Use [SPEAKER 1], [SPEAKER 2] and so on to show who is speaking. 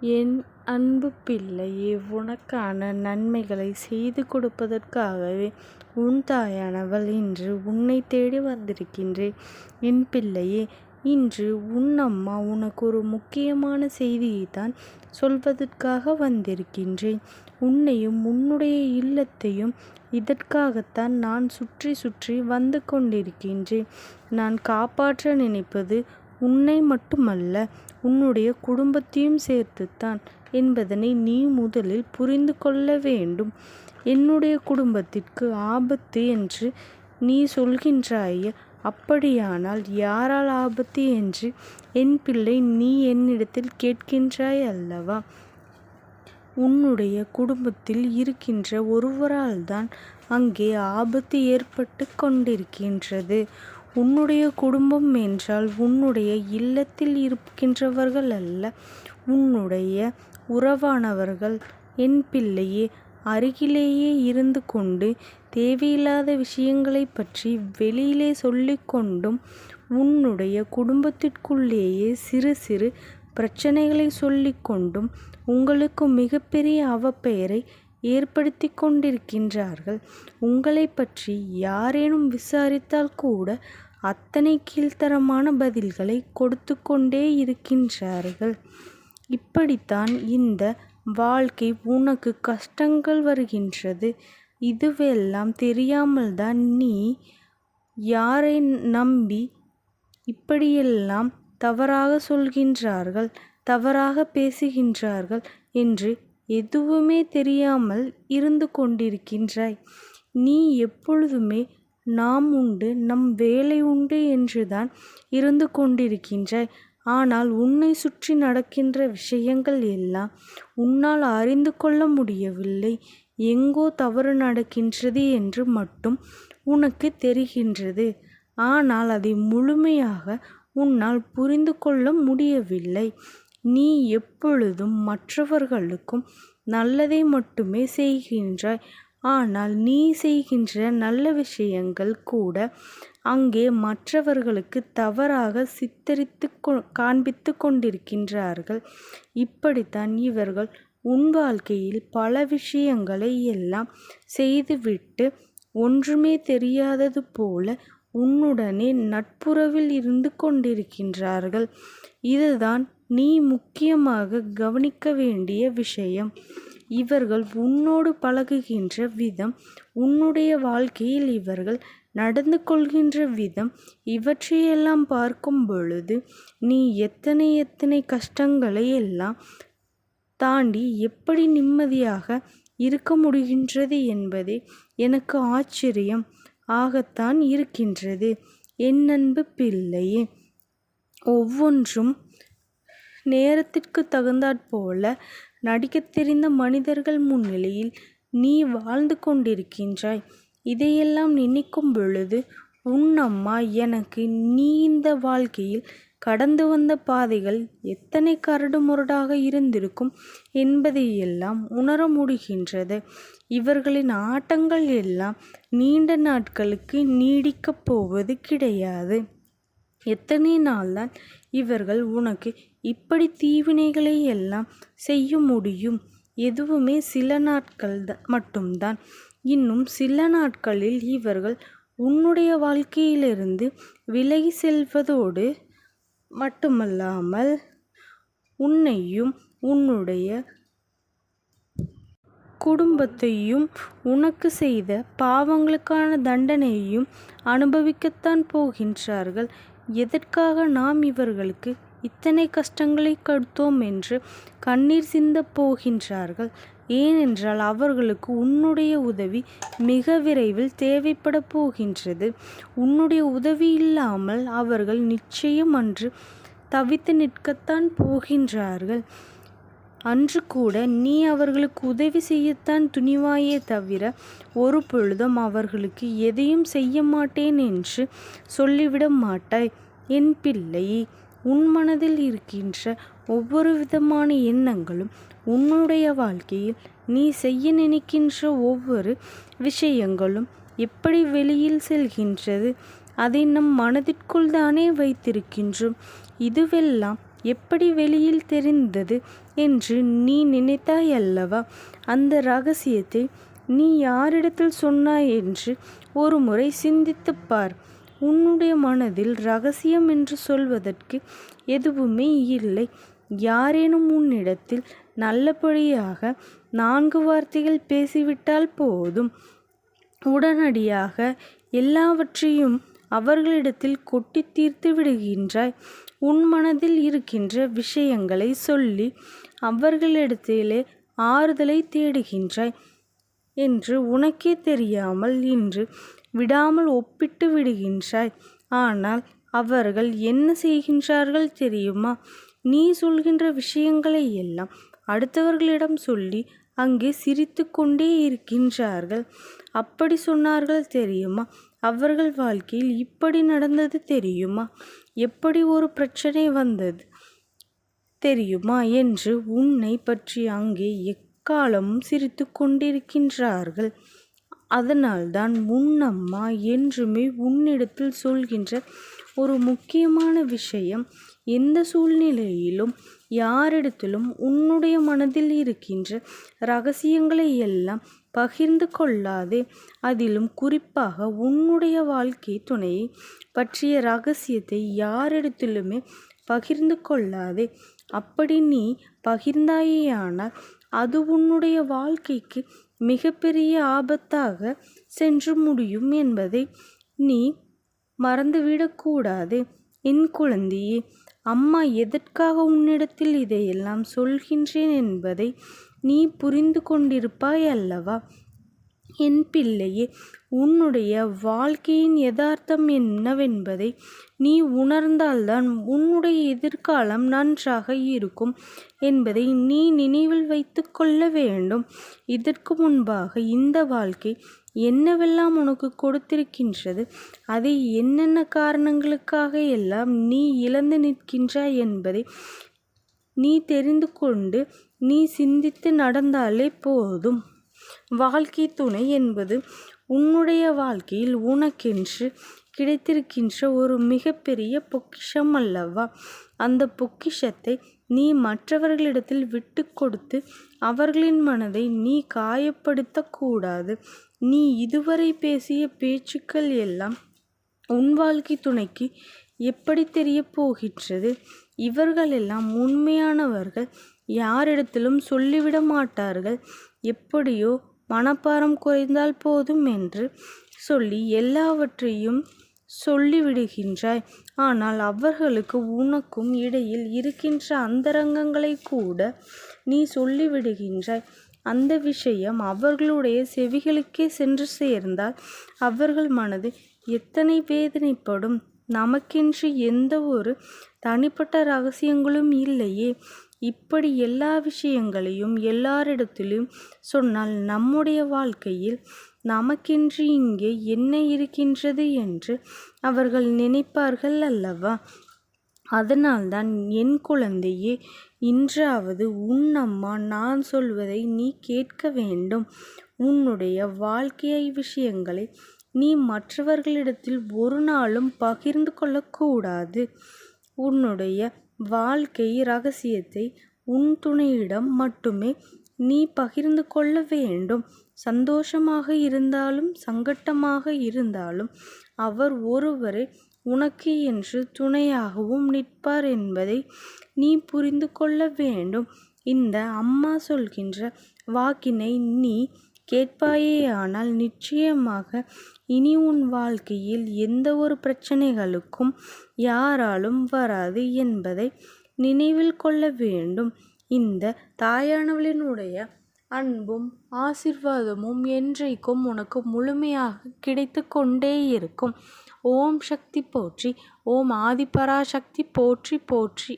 [SPEAKER 1] என் அன்பு பிள்ளையே உனக்கான நன்மைகளை செய்து கொடுப்பதற்காகவே உன் தாயானவள் இன்று உன்னை தேடி வந்திருக்கின்றேன். என் பிள்ளையே இன்று உன் அம்மா உனக்கு ஒரு முக்கியமான செய்தியை தான் சொல்வதற்காக வந்திருக்கின்றேன். உன்னையும் உன்னுடைய இல்லத்தையும் இதற்காகத்தான் நான் சுற்றி சுற்றி வந்து கொண்டிருக்கின்றேன். நான் காப்பாற்ற நினைப்பது உன்னை மட்டுமல்ல உன்னுடைய குடும்பத்தையும் சேர்த்துத்தான் என்பதனை நீ முதலில் புரிந்து கொள்ள வேண்டும். என்னுடைய குடும்பத்திற்கு ஆபத்து என்று நீ சொல்கின்றாயே அப்படியானால் யாரால் ஆபத்து என்று என் பிள்ளை நீ என்னிடத்தில் கேட்கின்றாய் அல்லவா? உன்னுடைய குடும்பத்தில் இருக்கின்ற ஒருவரால்தான் அங்கே ஆபத்து ஏற்பட்டுக் கொண்டிருக்கின்றது. உன்னுடைய குடும்பம் என்றால் உன்னுடைய இல்லத்தில் இருக்கின்றவர்கள் அல்ல உன்னுடைய உறவானவர்கள். என் பிள்ளையே அருகிலேயே இருந்து கொண்டு தேவையில்லாத விஷயங்களை பற்றி வெளியிலே சொல்லிக்கொண்டும் உன்னுடைய குடும்பத்திற்குள்ளேயே சிறு சிறு பிரச்சனைகளை சொல்லிக்கொண்டும் உங்களுக்கு மிகப்பெரிய அவப்பெயரை ஏற்படுத்திக் கொண்டிருக்கின்றார்கள். உங்களைப் பற்றி யாரேனும் விசாரித்தால் கூட அத்தனை கீழ்த்தரமான பதில்களை கொடுத்து கொண்டே இருக்கின்றார்கள். இப்படித்தான் இந்த வாழ்க்கை உனக்கு கஷ்டங்கள் வருகின்றது. இதுவெல்லாம் தெரியாமல்தான் நீ யாரை நம்பி இப்படியெல்லாம் தவறாக சொல்கின்றார்கள் தவறாக பேசுகின்றார்கள் என்று எதுவுமே தெரியாமல் இருந்து கொண்டிருக்கின்றாய். நீ எப்பொழுதுமே நாம் உண்டு நம் வேலை உண்டு என்றுதான் இருந்து கொண்டிருக்கின்றாய். ஆனால் உன்னை சுற்றி நடக்கின்ற விஷயங்கள் எல்லாம் உன்னால் அறிந்து கொள்ள முடியவில்லை. எங்கோ தவறு நடக்கின்றது என்று மட்டும் உனக்கு தெரிகின்றது. ஆனால் அதை முழுமையாக உன்னால் புரிந்து கொள்ள முடியவில்லை. நீ எப்பொழுதும் மற்றவர்களுக்கும் நல்லதை மட்டுமே செய்கின்றாய். ஆனால் நீ செய்கின்ற நல்ல விஷயங்கள் கூட அங்கே மற்றவர்களுக்கு தவறாக சித்தரித்துக் காண்பித்து கொண்டிருக்கின்றார்கள். இப்படித்தான் இவர்கள் உன் வாழ்க்கையில் பல விஷயங்களை எல்லாம் செய்துவிட்டு ஒன்றுமே தெரியாதது போல உன்னுடனே நட்புறவில் இருந்து கொண்டிருக்கின்றார்கள். இதுதான் நீ முக்கியமாக கவனிக்க வேண்டிய விஷயம். இவர்கள் உன்னோடு பழகுகின்ற விதம் உன்னுடைய வாழ்க்கையில் இவர்கள் நடந்து கொள்கின்ற விதம் இவற்றையெல்லாம் பார்க்கும் பொழுது நீ எத்தனை எத்தனை கஷ்டங்களை எல்லாம் தாண்டி எப்படி நிம்மதியாக இருக்க முடிகின்றது என்பதே எனக்கு ஆச்சரியம் ஆகத்தான் இருக்கின்றது. என் அன்பு பிள்ளையே ஒவ்வொன்றும் நேரத்திற்கு தகுந்தாற்போல நடிக்கத் தெரிந்த மனிதர்கள் முன்னிலையில் நீ வாழ்ந்து கொண்டிருக்கின்றாய். இதையெல்லாம் நினைக்கும் பொழுது உன் அம்மா எனக்கு நீ இந்த வாழ்க்கையில் கடந்து வந்த பாதைகள் எத்தனை கரடு முரடாக இருந்திருக்கும் என்பதையெல்லாம் உணர முடிகின்றது. இவர்களின் ஆட்டங்கள் எல்லாம் நீண்ட நாட்களுக்கு நீடிக்கப் போவது கிடையாது. எத்தனை நாள்தான் இவர்கள் உனக்கு இப்படி தீவினைகளை எல்லாம் செய்ய முடியும்? எதுவுமே சில நாட்கள் மட்டும்தான். இன்னும் சில நாட்களில் இவர்கள் உன்னுடைய வாழ்க்கையிலிருந்து விலகி செல்வதோடு மட்டுமல்லாமல் உன்னையும் உன்னுடைய குடும்பத்தையும் உனக்கு செய்த பாவங்களுக்கான தண்டனையையும் அனுபவிக்கத்தான் போகின்றார்கள். எதற்காக நாம் இவர்களுக்கு இத்தனை கஷ்டங்களை கொடுத்தோம் என்று கண்ணீர் சிந்தப் போகின்றார்கள். ஏனென்றால் அவர்களுக்கு உன்னுடைய உதவி மிக விரைவில் தேவைப்பட போகின்றது. உன்னுடைய உதவி இல்லாமல் அவர்கள் நிச்சயம் அன்று தவித்து நிற்கத்தான் போகின்றார்கள். அன்று கூட நீ அவர்களுக்கு உதவி செய்யத்தான் துணிவாயே தவிர ஒரு பொழுதும் அவர்களுக்கு எதையும் செய்ய மாட்டேன் என்று சொல்லிவிட மாட்டாய். என் பிள்ளையே உன் மனதில் இருக்கின்ற ஒவ்வொரு விதமான எண்ணங்களும் உன்னுடைய வாழ்க்கையில் நீ செய்ய நினைக்கின்ற ஒவ்வொரு விஷயங்களும் எப்படி வெளியில் செல்கின்றது? அதை நம் மனதிற்குள் தானே வைத்திருக்கின்றோம். இதுவெல்லாம் எப்படி வெளியில் தெரிந்தது என்று நீ நினைத்தாய் அல்லவா அந்த ரகசியத்தை நீ யாரிடத்தில் சொன்னாய் என்று ஒருமுறை சிந்தித்துப் பார். உன்னுடைய மனதில் ரகசியம் என்று சொல்வதற்கு எதுவுமே இல்லை. யாரேனும் உன்னிடத்தில் நல்லபடியாக நான்கு வார்த்தைகள் பேசிவிட்டால் போதும். உடனடியாக எல்லாவற்றையும் அவர்களிடத்தில் கொட்டி தீர்த்து விடுகின்றாய். உன் மனதில் இருக்கின்ற விஷயங்களை சொல்லி அவர்களிடத்திலே ஆறுதலை தேடுகின்றாய் என்று உனக்கே தெரியாமல் இன்று விடாமல் ஒப்பிட்டு விடுகின்றாய். ஆனால் அவர்கள் என்ன செய்கின்றார்கள் தெரியுமா? நீ சொல்கின்ற விஷயங்களை எல்லாம் அடுத்தவர்களிடம் சொல்லி அங்கே சிரித்து கொண்டே இருக்கின்றார்கள். அப்படி சொன்னார்கள் தெரியுமா? அவர்கள் வாழ்க்கையில் இப்படி நடந்தது தெரியுமா? எப்படி ஒரு பிரச்சனை வந்தது? தெரியுமா என்று உன்னை பற்றி அங்கே எக்காலமும் சிரித்து கொண்டிருக்கின்றார்கள். அதனால்தான் முன்னம்மா என்றுமே உன்னிடத்தில் சொல்கின்ற ஒரு முக்கியமான விஷயம் எந்த சூழ்நிலையிலும் யாரிடத்திலும் உன்னுடைய மனதில் இருக்கின்ற ரகசியங்களை எல்லாம் பகிர்ந்து கொள்ளாதே. அதிலும் குறிப்பாக உன்னுடைய வாழ்க்கை துணையை பற்றிய ரகசியத்தை யாரிடத்திலுமே பகிர்ந்து கொள்ளாதே. அப்படி நீ பகிர்ந்தாயேயானால் அது உன்னுடைய வாழ்க்கைக்கு மிகப்பெரிய ஆபத்தாக சென்று முடியும் என்பதை நீ மறந்துவிடக்கூடாது என் குழந்தையே அம்மா எதற்காக உன்னிடத்தில் இதையெல்லாம் சொல்கின்றேன் என்பதை நீ புரிந்து கொண்டிருப்பாய் அல்லவா? என் பிள்ளையே உன்னுடைய வாழ்க்கையின் யதார்த்தம் என்னவென்பதை நீ உணர்ந்தால்தான் உன்னுடைய எதிர்காலம் நன்றாக இருக்கும் என்பதை நீ நினைவில் வைத்து கொள்ள வேண்டும். இதற்கு முன்பாக இந்த வாழ்க்கை என்னவெல்லாம் உனக்கு கொடுத்திருக்கின்றது? அதை என்னென்ன காரணங்களுக்காக எல்லாம் நீ இழந்து நிற்கின்றாய் என்பதை நீ தெரிந்து கொண்டு நீ சிந்தித்து நடந்தாலே போதும். வாழ்க்கை துணை என்பது உன்னுடைய வாழ்க்கையில் உனக்கென்று கிடைத்திருக்கின்ற ஒரு மிகப்பெரிய பொக்கிஷம் அல்லவா அந்த பொக்கிஷத்தை நீ மற்றவர்களிடத்தில் விட்டு கொடுத்து அவர்களின் மனதை நீ காயப்படுத்தக்கூடாது. நீ இதுவரை பேசிய பேச்சுக்கள் எல்லாம் உன் வாழ்க்கை துணைக்கு எப்படி தெரிய போகின்றது? இவர்களெல்லாம் உண்மையானவர்கள் யாரிடத்திலும் சொல்லிவிட மாட்டார்கள். எப்படியோ மனப்பாரம் குறைந்தால் போதும் என்று சொல்லி எல்லாவற்றையும் சொல்லிவிடுகின்றாய். ஆனால் அவர்களுக்கு உனக்கும் இடையில் இருக்கின்ற அந்தரங்கங்களை கூட நீ சொல்லிவிடுகின்றாய். அந்த விஷயம் அவர்களுடைய செவிகளுக்கே சென்று சேர்ந்தால் அவர்கள் மனது எத்தனை வேதனைப்படும். நமக்கென்று எந்த ஒரு தனிப்பட்ட ரகசியங்களும் இல்லையே. இப்படி எல்லா விஷயங்களையும் எல்லாரிடத்திலும் சொன்னால் நம்முடைய வாழ்க்கையில் நமக்கென்று இங்கே என்ன இருக்கின்றது என்று அவர்கள் நினைப்பார்கள் அல்லவா? அதனால்தான் என் குழந்தையே இன்றாவது உன் அம்மா நான் சொல்வதை நீ கேட்க வேண்டும். உன்னுடைய வாழ்க்கையை விஷயங்களை நீ மற்றவர்களிடத்தில் ஒரு நாளும் பகிர்ந்து கொள்ளக்கூடாது. உன்னுடைய வாழ்க்கை ரகசியத்தை உன் துணையிடம் மட்டுமே நீ பகிர்ந்து கொள்ள வேண்டும். சந்தோஷமாக இருந்தாலும் சங்கட்டமாக இருந்தாலும் அவர் ஒருவரை உனக்கு என்று துணையாகவும் நிற்பார் என்பதை நீ புரிந்து கொள்ள வேண்டும். இந்த அம்மா சொல்கின்ற வாக்கினை நீ கேட்பாயேயானால் நிச்சயமாக இனி உன் வாழ்க்கையில் எந்த ஒரு பிரச்சனைகளுக்கும் யாராலும் வராது என்பதை நினைவில் கொள்ள வேண்டும். இந்த தாயானவளினுடைய அன்பும் ஆசிர்வாதமும் என்றைக்கும் உனக்கு முழுமையாக கிடைத்து கொண்டே இருக்கும். ஓம் சக்தி போற்றி ஓம் ஆதிபராசக்தி போற்றி போற்றி.